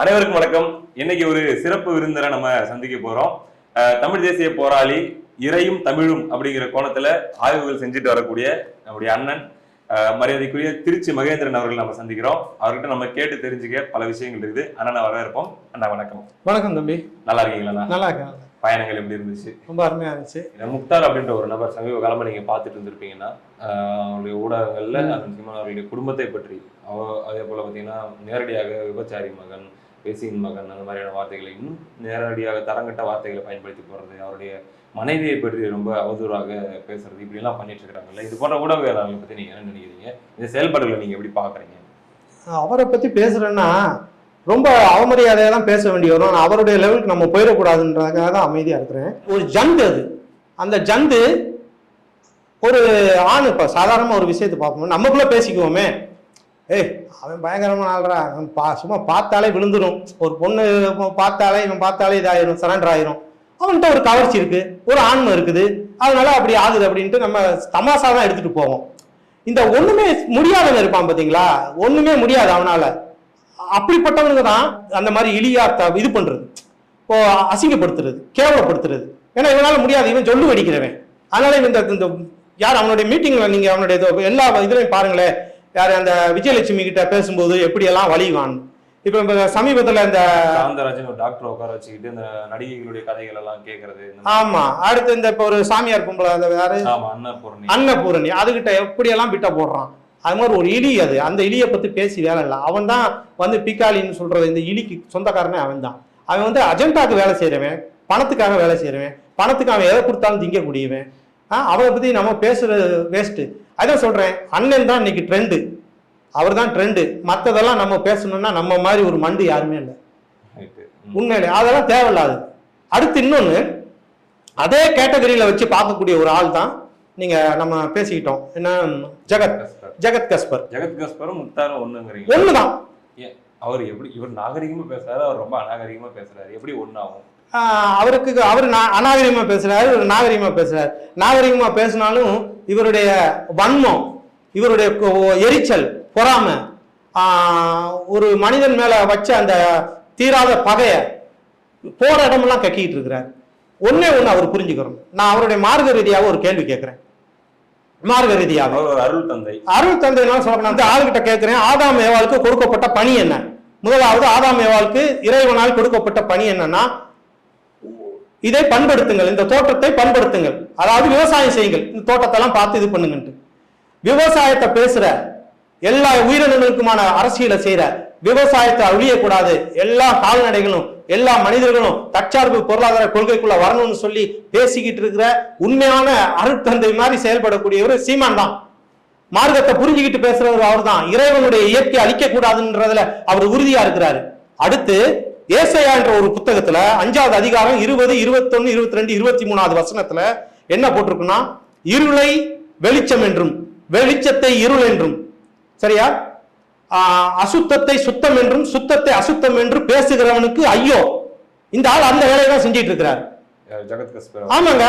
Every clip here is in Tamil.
அனைவருக்கும் வணக்கம். இன்னைக்கு ஒரு சிறப்பு விருந்தரை நம்ம சந்திக்க போறோம். தமிழ் தேசிய போராளி இறையும் தமிழும் அப்படிங்கிற கோணத்துல ஆய்வுகள் செஞ்சுட்டு வரக்கூடிய நம்முடைய அண்ணன் மரியாதைக்குரிய திருச்சி மகேந்திரன் அவர்கள் நம்ம சந்திக்கிறோம். அவர்கிட்ட நம்ம கேட்டு தெரிஞ்சுக்க பல விஷயங்கள் இருக்குது. அண்ணனை வரவேற்போம். அண்ணா வணக்கம். வணக்கம் தம்பி. நல்லா இருக்கீங்களா நல்லா இருக்கேன் பயணங்கள் எப்படி இருந்துச்சு? ரொம்ப அருமையா இருந்துச்சு. முக்தார் அப்படின்ற ஒரு நபர் சமீப காலமா நீங்க பார்த்துட்டு இருந்திருப்பீங்கன்னா அவருடைய ஊடகங்கள்ல அவருடைய குடும்பத்தை பற்றி அதே போல பாத்தீங்கன்னா நேரடியாக விபச்சாரி மகன் பேசியின் மகன் அந்த மாதிரியான வார்த்தைகளை இன்னும் நேரடியாக தரங்கட்ட வார்த்தைகளை பயன்படுத்தி போகிறது அவருடைய மனைவியை பற்றி ரொம்ப அவதூறாக பேசுறது இப்படிலாம் பண்ணிட்டு இருக்கிறாங்கல்ல. இது போன்ற ஊடகவியலாளர்களை பற்றி நீங்க என்ன நினைக்கிறீங்க? இந்த செயல்பாடுகளை நீங்க எப்படி பாக்குறீங்க அவரை பத்தி பேசுறேன்னா ரொம்ப அவமரியாதையா தான் பேச வேண்டி வரும் அவருடைய லெவலுக்கு நம்ம போயிடக்கூடாதுன்றதுக்காக தான் அமைதியா இருக்கிறேன். ஒரு ஜந்து அது. அந்த ஜந்து ஒரு ஆண் இப்ப சாதாரணமா ஒரு விஷயத்தை பார்ப்போம். நமக்குள்ள பேசிக்குவோமே. ஏய் அவன் பயங்கரமான ஆள்றா. அவன் பா சும்மா பார்த்தாலே விழுந்துடும் ஒரு பொண்ணு பார்த்தாலே இவன் பார்த்தாலே இதாயிரும் சரண்டர் ஆயிரும். அவன்கிட்ட ஒரு கவர்ச்சி இருக்கு ஒரு ஆன்மை இருக்குது. அதனால அப்படி ஆகுது அப்படின்ட்டு நம்ம தமாசா தான் எடுத்துட்டு போவோம். இந்த ஒண்ணுமே முடியாதவன் இருப்பான் பாத்தீங்களா? ஒண்ணுமே முடியாது அவனால. அப்படிப்பட்டவனுக்கு தான் அந்த மாதிரி இழியாத்த இது பண்றது. இப்போ அசிங்கப்படுத்துறது கேவலப்படுத்துறது. ஏன்னா இவனால முடியாது இவன் சொல்லு வடிக்கிறவன். அதனால இவன் இந்த இந்த யார் அவனுடைய மீட்டிங்ல நீங்க அவனுடைய இது- எல்லா இதுலையும் பாருங்களேன். யார் அந்த விஜயலட்சுமி கிட்ட பேசும்போது எப்படியெல்லாம் வலிவான் இப்போ இப்ப சமீபத்துல இந்த சாந்தராஜன் ஒரு டாக்டர் உட்கார வச்சுக்கிட்டு இந்த நடிகைகளுடைய கதைகள் எல்லாம் கேட்கறது இந்த மாதிரி. ஆமா. அடுத்து இந்த இப்போ ஒரு சாமியார் கும்பல அந்த யாரு? ஆமா அன்னபூர்ணி. அன்னபூரணி. அதுகிட்ட எப்படியெல்லாம் பிட்ட போடுறான்? அது மாதிரி ஒரு இலி அது. அந்த இலியை பத்தி பேசி வேலை இல்லை. அவன் தான் வந்து பிக்காலின்னு சொல்றது இந்த இலிக்கு சொந்தக்காரனே அவன் தான். அவன் வந்து அஜெண்டாக்கு வேலை செய்யறவன் பணத்துக்காக வேலை செய்யறவன் பணத்துக்கு அவன் எதை கொடுத்தாலும் திங்கக்கூடியவன். அவனை பத்தி நம்ம பேசுறது வேஸ்ட் அதான் சொல்றேன். அண்ணன் தான் இன்னைக்கு ட்ரெண்டு அவர் தான் ட்ரெண்டு மற்றதெல்லாம் நம்ம பேசணும்னா நம்ம மாதிரி ஒரு மண்டு யாருமே இல்லை. உண்மையிலே அதெல்லாம் தேவையில்லாது. அடுத்து இன்னொன்னு அதே கேட்டகரியில வச்சு பார்க்கக்கூடிய ஒரு ஆள் தான் நீங்க நம்ம பேசிக்கிட்டோம். என்ன? ஜெகத். ஜெகத் கஸ்பர். ஜெகத் கஸ்பரும் முக்தாரும் ஒண்ணுங்கிறீங்க. ஒண்ணுதான். அவர் எப்படி இவர் நாகரிகமா பேசுறாரு அவர் ரொம்ப அநாகரிகமா பேசுறாரு. எப்படி ஆஹ் அவருக்கு அவர் நா- அநாகரிகமா பேசுறாரு இவர் நாகரிகமா பேசுறாரு. நாகரிகமா பேசினாலும் இவருடைய வன்மம் இவருடைய எரிச்சல் பொறாமை ஒரு மனிதன் மேல வச்ச அந்த தீராத பகைய போற இடமெல்லாம் கக்கிட்டு இருக்கிறார். ஒண்ணே ஒண்ணு அவர் புரிஞ்சுக்கிறோம் நான் அவருடைய மார்க்க ரீதியாக ஒரு கேள்வி கேட்கிறேன். மார்க்க ரீதியாக அருள் தந்தை. அருள் தந்தைனால சொல்றேன் அந்த ஆளுகிட்ட கேட்கிறேன் ஆதாம் ஏவாளுக்கு கொடுக்கப்பட்ட பணி என்ன முதலாவது ஆதாம் ஏவாளுக்கு இறைவனால் கொடுக்கப்பட்ட பணி என்னன்னா இதை பண்படுத்துங்கள். இந்த தோட்டத்தை பண்படுத்துங்கள். அதாவது விவசாயம் செய்யுங்கள். இந்த தோட்டத்தெல்லாம் பார்த்து இது பண்ணுங்கன்ட்டு. விவசாயத்தை பேசுற எல்லா உயிரினங்களுக்குமான அரசியலை செய்யற விவசாயத்தை அழியக்கூடாது. எல்லா கால்நடைகளும் எல்லா மனிதர்களும் தற்சார்பு பொருளாதார கொள்கைக்குள்ள வரணும்னு சொல்லி பேசிக்கிட்டு இருக்கிற உண்மையான அருட்தந்தை மாதிரி செயல்படக்கூடியவர் சீமான் தான். மார்க்கத்தை புரிஞ்சுக்கிட்டு பேசுறவர் அவர்தான். இறைவனுடைய இயற்கை அழிக்க கூடாதுன்றதுல அவர் உறுதியா இருக்கிறாரு. அடுத்து ஏசையா என்ற ஒரு புத்தகத்துல அஞ்சாவது அதிகாரம் இருபது இருபத்தொன்னு இருபத்தி ரெண்டு இருபத்தி மூணாவது வசனத்துல என்ன போட்டிருக்குன்னா இருளை வெளிச்சம் என்றும் வெளிச்சத்தை இருள் என்றும். சரியா? அசுத்தத்தை சுத்தம் என்றும் சுத்தத்தை அசுத்தம் என்று பேசுகிறவனுக்கு ஐயோ. இந்த ஆள் அந்த வேலையை தான் செஞ்சிட்டு இருக்கிறார். ஆமாங்க.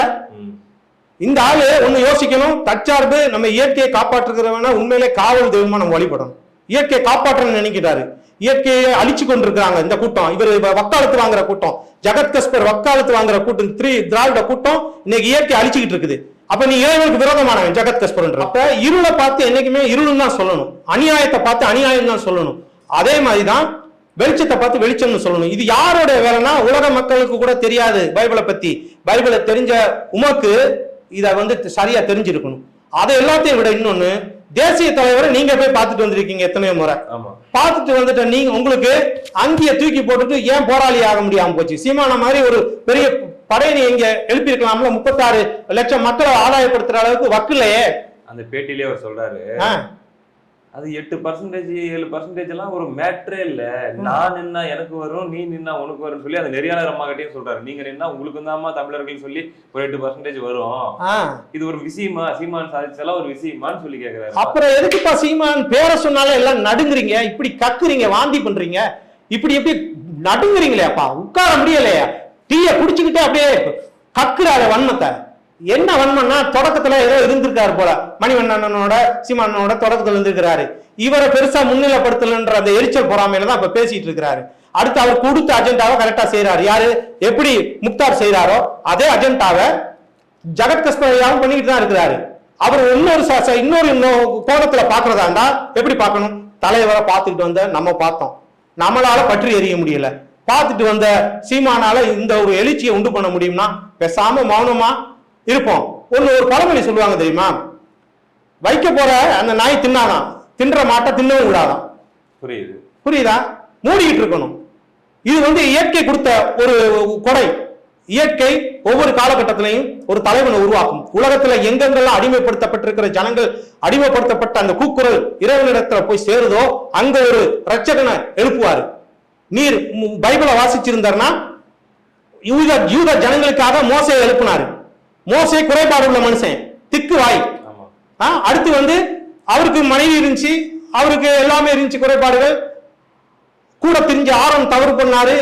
இந்த ஆளு ஒண்ணு யோசிக்கணும். தற்சார்பு நம்ம இயற்கையை காப்பாற்றுகிறவன உண்மையிலே காவல் தெய்வமா நம்ம வழிபடணும். இயற்கையை காப்பாற்றணும்னு நினைக்கிறாரு. இயற்கையை அழிச்சு கொண்டிருக்கிறாங்க இந்த கூட்டம். இவர் வக்காலத்து வாங்குற கூட்டம். ஜெகத் கஸ்பர் வக்காலத்து வாங்குற கூட்டம். த்ரீ திராவிட கூட்டம் இன்னைக்கு இயற்கை அழிச்சுக்கிட்டு இருக்குது. அப்ப நீ இறைவனுக்கு விரோதமானவன் ஜெகத் கஸ்பர் அப்ப இருளை பார்த்து என்னைக்குமே இருளுன்னு தான் சொல்லணும். அநியாயத்தை பார்த்து அநியாயம் தான் சொல்லணும். அதே மாதிரிதான் வெளிச்சத்தை பார்த்து வெளிச்சம்னு சொல்லணும். இது யாரோட வேலைன்னா உலக மக்களுக்கு கூட தெரியாது பைபிளை பத்தி. பைபிளை தெரிஞ்ச உமக்கு இதை வந்து சரியா தெரிஞ்சிருக்கணும். அதை எல்லாத்தையும் விட இன்னொன்னு தேசிய தலைவரை நீங்க போய் பார்த்துட்டு வந்திருக்கீங்க எத்தனையோ முறை. பார்த்துட்டு வந்துட்ட நீங்க உங்களுக்கு அங்கேயே தூக்கி போட்டுட்டு ஏன் போராளி ஆக முடியாம போச்சு? சீமான மாதிரி ஒரு பெரிய படையை நீ இங்க எழுப்பியிருக்கலாம்ல முப்பத்தாறு லட்சம் மக்களை ஆதாயப்படுத்துற அளவுக்கு வக்கில்லையே. அந்த பேட்டிலே அவர் சொல்றாரு. அது எட்டு பர்சன்டேஜ் ஏழு பர்சன்டேஜ் எல்லாம் ஒரு மேட்ரே இல்ல. நான் நின்னா எனக்கு வரும் நீ நின்னா உனக்கு வரும்னு சொல்லி அந்த நெறியாளர் அம்மா கிட்டயும் சொல்றாரு. நீங்க நின்னா உங்களுக்கு தான்மா தமிழர்கள் சொல்லி ஒரு எட்டு பர்சன்டேஜ் வரும். இது ஒரு விஷயமா? சீமான் சாதிச்செல்லாம் ஒரு விஷயமான்னு சொல்லி கேக்குறாரு. அப்புறம் எதுக்குப்பா சீமான் பேரை சொன்னாலே எல்லாம் நடுங்குறீங்க? இப்படி கக்குறீங்க வாந்தி பண்றீங்க? இப்படி எப்படி நடுங்குறீங்களேப்பா? உட்கார முடியலையா. டீய குடிச்சுக்கிட்டே அப்படியே கக்குறாரு வன்மத்தை. என்ன வன்மன்னா தொடக்கத்துல ஏதோ இருந்திருக்காரு போல. மணிவண்ணனோட சீமானோட தொடக்கத்துல இருந்திருக்கிறாரு. இவரை பெருசா முன்னிலைப்படுத்தலன்ற அந்த எரிச்சல் பொறாமையில தான் இப்ப பேசிட்டு இருக்கிறாரு. அடுத்து அவர் கொடுத்த அஜெண்டாவை கரெக்டா செய்யறாரு யாரு? எப்படி முக்தார் செய்யறாரோ அதே அஜெண்டாவை ஜெகத் கஸ்பரையாவும் பண்ணிக்கிட்டு தான் இருக்கிறாரு. அவர் இன்னொரு ச- இன்னொரு இன்னொரு கோணத்துல பாக்குறதா இருந்தா எப்படி பார்க்கணும்? தலைவரை பார்த்துக்கிட்டு வந்த நம்ம பார்த்தோம். நம்மளால பற்றி எறிய முடியல. பார்த்துட்டு வந்த சீமானால இந்த ஒரு எழுச்சியை உண்டு பண்ண முடியும்னா பேசாம மௌனமா இருப்போம். ஒண்ணு ஒரு பழமொழி சொல்லுவாங்க தெரியுமா? வைக்க போற அந்த நாய் தின்னாதான். தின்ற மாட்டை தின்னவும் விடாதான். புரியுது. புரியுதா? மூடிக்கிட்டு இருக்கணும். இது வந்து இயற்கை கொடுத்த ஒரு கொடை. இயற்கை ஒவ்வொரு காலகட்டத்திலையும் ஒரு தலைவனை உருவாக்கும். உலகத்துல எங்கெங்கெல்லாம் அடிமைப்படுத்தப்பட்டிருக்கிற ஜனங்கள் அடிமைப்படுத்தப்பட்ட அந்த கூக்குரல் இறைவனிடத்துல போய் சேருதோ அங்க ஒரு ரட்சகனை எழுப்புவாரு. நீர் பைபிளை வாசிச்சிருந்தார்னா யூத யூத ஜனங்களுக்காக மோசையை எழுப்பினாரு. மோசே குறைபாடு உள்ள மனுஷன். திக்கு வாய். அடுத்து வந்து அவருக்கு மனைவி இருந்துச்சு. அவருக்கு எல்லாமே இருந்துச்சு குறைபாடுகள். கூட தெரிஞ்ச ஆரோன் தவறு பண்ணாரு.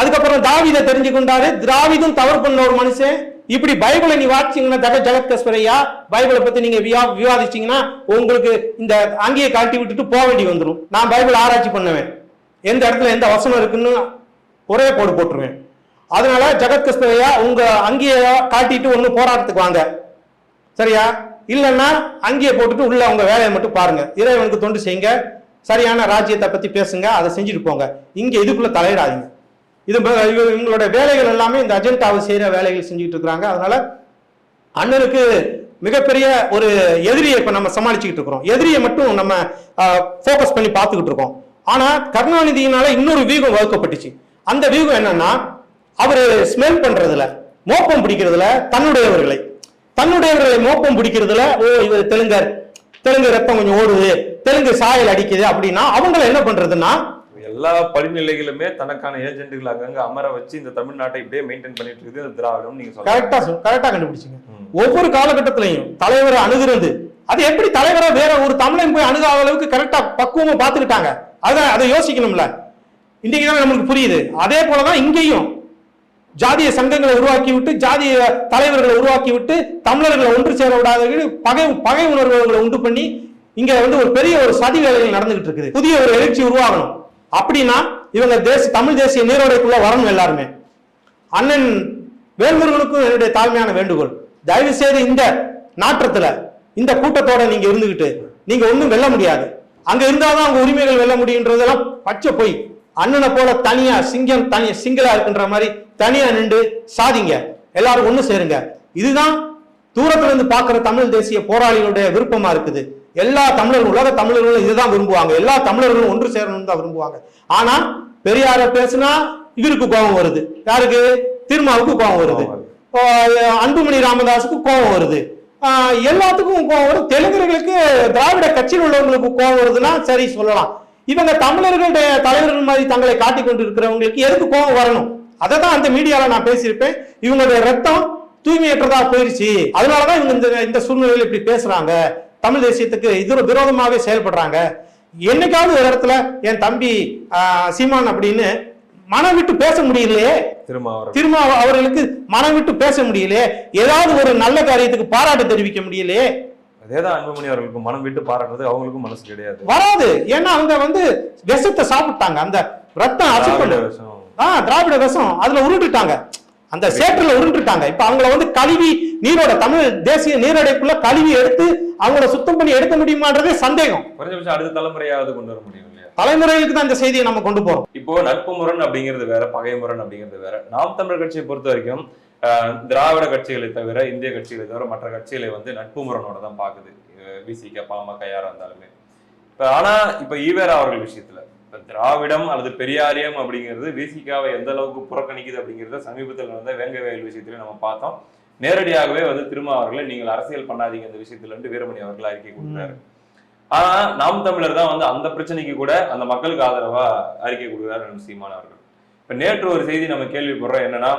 அதுக்கப்புறம் தாவீதை தெரிஞ்சு கொண்டாரு. திராவிதும் தவறு பண்ண ஒரு மனுஷன். இப்படி பைபிளை நீ வாசிச்சீங்கன்னா ஜக ஜகத் கஸ்வரையா பைபிளை பத்தி நீங்க விவா விவாதிச்சீங்கன்னா உங்களுக்கு இந்த அங்கேயே காட்டி விட்டுட்டு போக வேண்டி வந்துடும் நான் பைபிள் ஆராய்ச்சி பண்ணுவேன். எந்த இடத்துல எந்த வசனம் இருக்குன்னு ஒரே போடு போட்டுருவேன். அதனால ஜகத் கஸ்வரையா உங்க அங்கேயே காட்டிட்டு ஒன்று போராட்டத்துக்கு வாங்க. சரியா? இல்லைன்னா அங்கேயே போட்டுட்டு உள்ள உங்க வேலையை மட்டும் பாருங்க. இறைவனுக்கு தொண்டு செய்யுங்க. சரியான ராஜ்யத்தை பத்தி பேசுங்க. அதை செஞ்சுட்டு போங்க. இங்க இதுக்குள்ள தலையிடாதீங்க. இது ப- இவங்களோட வேலைகள் எல்லாமே இந்த அஜெண்டாவை செய்யற வேலைகள் செஞ்சுட்டு இருக்காங்க அதனால அண்ணனுக்கு மிகப்பெரிய ஒரு எதிரியை இப்ப நம்ம சமாளிச்சுக்கிட்டு இருக்கிறோம். எதிரியை மட்டும் நம்ம ஃபோக்கஸ் பண்ணி பார்த்துக்கிட்டு இருக்கோம். ஆனா கருணாநிதியினால இன்னொரு வீகம் வகுக்கப்பட்டுச்சு. அந்த வியூகம் என்னன்னா அவரு ஸ்மெல் பண்றதுல மோப்பம் பிடிக்கிறதுல தன்னுடையவர்களை. தன்னுடையவர்களை மோப்பம் பிடிக்கிறதுல ஓ இவர் தெலுங்கர் தெலுங்கு ரத்தம் கொஞ்சம் ஓடுது தெலுங்கு சாயல் அடிக்குது அப்படின்னா அவங்கள என்ன பண்றதுன்னா எல்லா படிநிலைகளுமே தனக்கான ஏஜென்ட்டுகள் அங்கங்க அமர வச்சு இந்த தமிழ்நாட்டை இப்படியே மெயின்டைன் பண்ணிட்டு இருக்குது இந்த திராவிடம் நீங்க கரெக்டா கரெக்டா கண்டுபிடிச்சீங்க. ஒவ்வொரு காலகட்டத்திலையும் தலைவரை அணுகிறது. அது எப்படி தலைவரை வேற ஒரு தமிழன் போய் அணுகாத அளவுக்கு கரெக்டா பக்குவமா பார்த்துக்கிட்டாங்க? அதான் அதை யோசிக்கணும்ல. இன்னைக்கு தான் நமக்கு புரியுது. அதே போலதான் இங்கேயும் ஜாதிய சங்கங்களை உருவாக்கிவிட்டு ஜாதிய தலைவர்களை உருவாக்கிவிட்டு தமிழர்களை ஒன்று சேர விடாத பகை பகை உணர்வுகளை உண்டு பண்ணி இங்க வந்து ஒரு பெரிய ஒரு சதி வேலைகள் நடந்துகிட்டு இருக்குது. புதிய ஒரு எழுச்சி உருவாகணும். அப்படின்னா இவங்க தேச தமிழ் தேசிய நீரோடைக்குள்ள வரணும் எல்லாருமே. அண்ணன் வேல்முருகனுக்கும் என்னுடைய தாழ்மையான வேண்டுகோள். தயவு செய்து இந்த நாற்றத்துல இந்த கூட்டத்தோட நீங்க இருந்துகிட்டு நீங்க ஒன்றும் வெல்ல முடியாது. அங்க இருந்தாதான் அவங்க உரிமைகள் வெல்ல முடியுன்றதெல்லாம் பச்சை போய். அண்ணனை போல தனியா சிங்கம் தனி சிங்களா இருக்குன்ற மாதிரி தனியா நின்று சாதிங்க. எல்லாரும் ஒண்ணு சேருங்க. இதுதான் தூரத்துல இருந்து பார்க்கிற தமிழ் தேசிய போராளிகளுடைய விருப்பமா இருக்குது. எல்லா தமிழர்களும் உலக தமிழர்களும் இதுதான் விரும்புவாங்க. எல்லா தமிழர்களும் ஒன்று சேரணும்னு தான் விரும்புவாங்க. ஆனா பெரியார பேசுனா இவருக்கு கோபம் வருது. யாருக்கு? திருமாவுக்கு கோபம் வருது. அன்புமணி ராமதாஸுக்கு கோபம் வருது. எல்லாத்துக்கும் கோபம் வரும். தெலுங்கர்களுக்கு திராவிட கட்சியில் உள்ளவங்களுக்கு கோபம் வருதுன்னா சரி சொல்லலாம். இவங்க தமிழர்களுடைய தலைவர்கள் மாதிரி தங்களை காட்டிக் கொண்டு இருக்கிறவங்களுக்கு எதுக்கு கோபம் வரணும்? அதை தான் அந்த மீடியால நான் பேசியிருப்பேன். இவங்களுடைய ரத்தம் தூய்மையற்றதா போயிருச்சு. அதனாலதான் இவங்க இந்த இந்த சூழ்நிலையில் இப்படி பேசுறாங்க. தமிழ் தேசியத்துக்கு இது விரோதமாவே செயல்படுறாங்க. என்னைக்காவது ஒரு இடத்துல என் தம்பி சீமான் அப்படின்னு மனம் விட்டு பேச முடியலையே. திரும்ப அவர்களுக்கு மனம் விட்டு பேச முடியலையே. ஏதாவது ஒரு நல்ல காரியத்துக்கு பாராட்டு தெரிவிக்க முடியலையே. அதேதான் அன்புமணி அவர்களுக்கு மனம் விட்டு பாராட்டுறது அவங்களுக்கும் மனசு கிடையாது. வராது. ஏன்னா அவங்க வந்து விஷத்தை சாப்பிட்டாங்க. அந்த ரத்தம் திராவிட அசுப்பட்டு விஷம். ஆ திராவிட விஷம். அதுல உருண்டுட்டாங்க. அந்த சேற்றுல உருண்டுட்டாங்க. இப்ப அவங்கள வந்து கழுவி நீரோட தமிழ் தேசிய நீரோடைக்குள்ள கழுவி எடுத்து அவங்கள சுத்தம் பண்ணி எடுக்க முடியுமான்றதே சந்தேகம். குறைஞ்சபட்சம் அடுத்த தலைமுறையாவது கொண்டு வர முடியும் தலைமுறைகளுக்கு தான் இந்த செய்தியை நம்ம கொண்டு போறோம். இப்போ நட்பு முரண் அப்படிங்கிறது வேற பகை முரண் அப்படிங்கிறது வேற. நாம் தமிழர் கட்சியை பொறுத்த வரைக்கும் ஆஹ், திராவிட கட்சிகளை தவிர இந்திய கட்சிகளை தவிர மற்ற கட்சிகளை வந்து நட்பு முரணோட தான் பாக்குது விசிக பாமக யாரா இருந்தாலுமே. இப்ப ஆனா இப்ப ஈவேரா அவர்கள் விஷயத்துல இப்ப திராவிடம் அல்லது பெரியாரியம் அப்படிங்கிறது விசிகாவை எந்த அளவுக்கு புறக்கணிக்குது அப்படிங்கிறத சமீபத்தில் நடந்த வேங்க வயல் விஷயத்துல நம்ம பார்த்தோம். நேரடியாகவே வந்து திருமா அவர்களை நீங்கள் அரசியல் பண்ணாதீங்க இந்த விஷயத்துல இருந்து வீரமணி அவர்கள் அறிக்கை கொடுத்தாரு. ஆனா நாம் தமிழர் தான் வந்து அந்த பிரச்சனைக்கு கூட அந்த மக்களுக்கு ஆதரவா அறிக்கை கொடுக்குறாரு சீமான் அவர்கள். இப்ப நேற்று ஒரு செய்தி நம்ம கேள்விப்படுறோம் என்னன்னா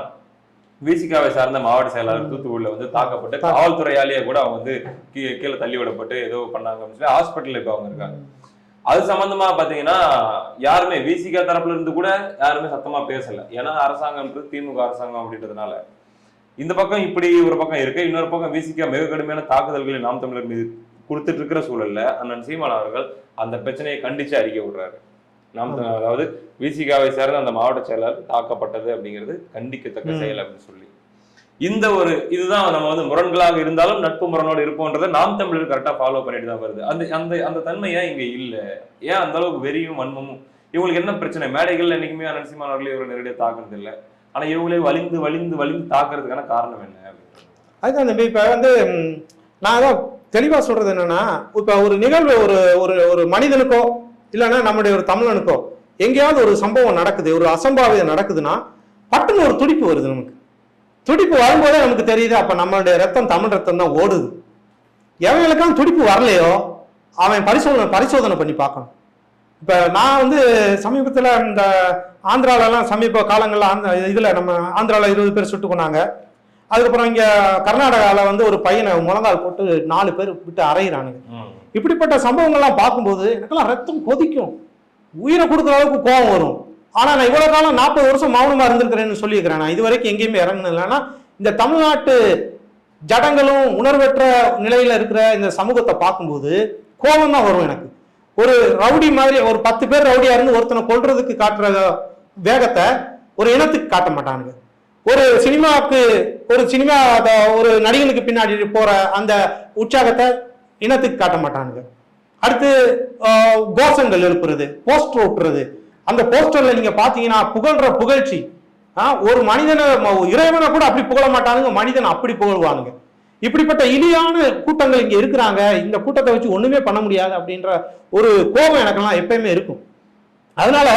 விசிகாவை சார்ந்த மாவட்ட செயலாளர் தூத்துக்குடியில வந்து தாக்கப்பட்டு காவல்துறையாலேயே கூட அவங்க வந்து கீழே தள்ளி விடப்பட்டு ஏதோ பண்ணாங்க அப்படின்னு சொல்லி ஹாஸ்பிட்டல்ல இப்ப அவங்க இருக்காங்க. அது சம்பந்தமா பாத்தீங்கன்னா யாருமே விசிகா தரப்புல இருந்து கூட யாருமே சத்தமா பேசல. ஏன்னா அரசாங்கம்ன்றது திமுக அரசாங்கம் அப்படின்றதுனால. இந்த பக்கம் இப்படி ஒரு பக்கம் இருக்கு. இன்னொரு பக்கம் விசிகா மிக கடுமையான தாக்குதல்களை நாம் தமிழர் மீது கொடுத்துட்டு இருக்கிற சூழல்ல அண்ணன் சீமான் அவர்கள் அந்த பிரச்சனையை கண்டிச்சு அறிக்கை விடுறாரு. நாம் அதாவது விசிகாவை சேர்ந்த அந்த மாவட்ட செயலாளர் தாக்கப்பட்டது அப்படிங்கிறது கண்டிக்கத்தக்க. செயல் அப்படின்னு சொல்லி. இந்த ஒரு இதுதான் நம்ம வந்து முரண்களாக இருந்தாலும் நட்பு முரணோடு இருப்போன்றதை நாம் தமிழர் கரெக்டா ஃபாலோ பண்ணிட்டு தான் வருது. அந்த அந்த அந்த தன்மை ஏன் இங்க இல்ல? ஏன் அந்த அளவுக்கு வெறியும் வன்மமும்? இவங்களுக்கு என்ன பிரச்சனை? மேடைகள்ல என்னைக்குமே அண்ணன் சீமான் அவர்களே இவரை நேரடியாக தாக்குறது இல்ல. ஆனா இவங்களே வலிந்து வலிந்து வலிந்து தாக்குறதுக்கான காரணம் என்ன. அதுதான் தம்பி இப்போ வந்து நான் அதான் தெளிவாக சொல்றது என்னன்னா இப்போ ஒரு நிகழ்வு ஒரு ஒரு ஒரு மனிதனுக்கோ இல்லைன்னா நம்முடைய ஒரு தமிழனுக்கோ எங்கேயாவது ஒரு சம்பவம் நடக்குது ஒரு அசம்பாவிதம் நடக்குதுன்னா பட்டுன்னு ஒரு துடிப்பு வருது நமக்கு. துடிப்பு வரும்போதே நமக்கு தெரியுது அப்போ நம்மளுடைய ரத்தம் தமிழ் ரத்தம் தான் ஓடுது. எவங்களுக்கெல்லாம் துடிப்பு வரலையோ அவன் பரிசோதனை பரிசோதனை பண்ணி பார்க்கணும். இப்போ நான் வந்து சமீபத்தில் இந்த ஆந்திராலலாம் சமீப காலங்களில் அந்த இதில் நம்ம ஆந்திராவில் இருபது பேர் சுட்டு கொண்டாங்க. அதுக்கப்புறம் இங்கே கர்நாடகாவில் வந்து ஒரு பையனை முழங்கால் போட்டு நாலு பேர் விட்டு அரைகிறானுங்க. இப்படிப்பட்ட சம்பவங்கள்லாம் பார்க்கும்போது எனக்கெல்லாம் ரத்தம் கொதிக்கும். உயிரை கொடுக்குற அளவுக்கு கோபம் வரும். ஆனால் நான் இவ்வளோ காலம் நாற்பது வருஷம் மௌனமாக இருந்திருக்கிறேன்னு சொல்லியிருக்கிறேன். நான் இது வரைக்கும் எங்கேயுமே இறங்குனதில்லைன்னா இந்த தமிழ்நாட்டு ஜடங்களும் உணர்வற்ற நிலையில் இருக்கிற இந்த சமூகத்தை பார்க்கும்போது கோபம் தான் வரும் எனக்கு. ஒரு ரவுடி மாதிரி ஒரு பத்து பேர் ரவுடியா இருந்து ஒருத்தனை கொல்றதுக்கு காட்டுற வேகத்தை ஒரு இனத்துக்கு காட்ட மாட்டானுங்க. ஒரு சினிமாவுக்கு ஒரு சினிமா ஒரு நடிகனுக்கு பின்னாடி போற அந்த உற்சாகத்தை இனத்துக்கு காட்ட மாட்டானுங்க. அடுத்து கோஷங்கள் எழுப்புறது போஸ்டர் ஒட்டுறது. அந்த போஸ்டர்ல நீங்க பாத்தீங்கன்னா புகழ்ற புகழ்ச்சி. ஆ, ஒரு மனிதனை இறைவனை கூட அப்படி புகழ மாட்டானுங்க மனிதன் அப்படி புகழ்வானுங்க. இப்படிப்பட்ட இழியான கூட்டங்கள் இங்க இருக்கிறாங்க. இந்த கூட்டத்தை வச்சு ஒண்ணுமே பண்ண முடியாது அப்படின்ற ஒரு கோபம் எனக்கெல்லாம் எப்பயுமே இருக்கும். அதனால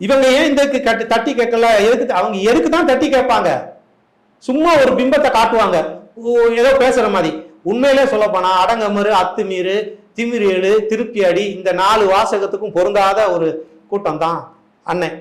இவங்க ஏன் இந்த கட்டி தட்டி கேட்கல? எதுக்கு அவங்க எதுக்கு தான் தட்டி கேட்பாங்க? சும்மா ஒரு பிம்பத்தை காட்டுவாங்க. ஓ, ஏதோ பேசுற மாதிரி. உண்மையிலே சொல்ல போனா அடங்கமறு அத்துமீறு திமிரு எழு திருப்பி அடி இந்த நாலு வாசகத்துக்கும் பொருந்தாத ஒரு கூட்டம் தான் அண்ணன்